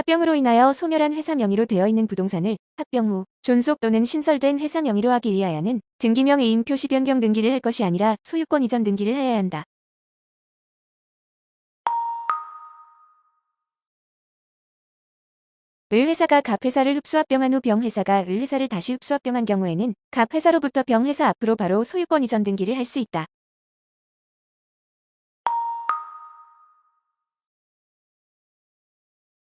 합병으로 인하여 소멸한 회사 명의로 되어 있는 부동산을 합병 후 존속 또는 신설된 회사 명의로 하기 위하여는 등기명 이인 표시 변경 등기를 할 것이 아니라 소유권 이전 등기를 해야 한다. 을회사가 갑회사를 흡수합병한 후 병회사가 을회사를 다시 흡수합병한 경우에는 갑회사로부터 병회사 앞으로 바로 소유권 이전 등기를 할 수 있다.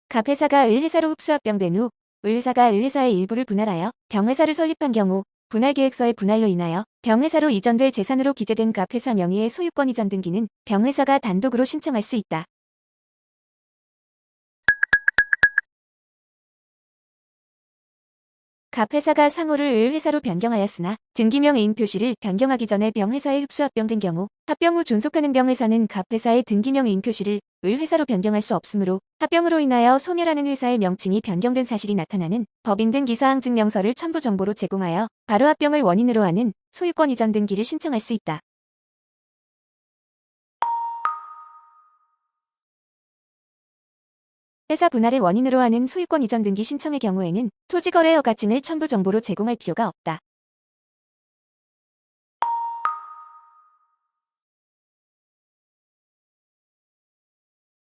갑회사가 을회사로 흡수합병된 후 을회사가 을회사의 일부를 분할하여 병회사를 설립한 경우 분할계획서의 분할로 인하여 병회사로 이전될 재산으로 기재된 갑회사 명의의 소유권 이전 등기는 병회사가 단독으로 신청할 수 있다. 갑회사가 상호를 을회사로 변경하였으나 등기명 인 표시를 변경하기 전에 병회사에 흡수합병된 경우 합병 후 존속하는 병회사는 갑회사의 등기명 인 표시를 을회사로 변경할 수 없으므로 합병으로 인하여 소멸하는 회사의 명칭이 변경된 사실이 나타나는 법인 등기 사항 증명서를 첨부 정보로 제공하여 바로 합병을 원인으로 하는 소유권 이전 등기를 신청할 수 있다. 회사 분할을 원인으로 하는 소유권 이전 등기 신청의 경우에는 토지거래허가증을 첨부 정보로 제공할 필요가 없다.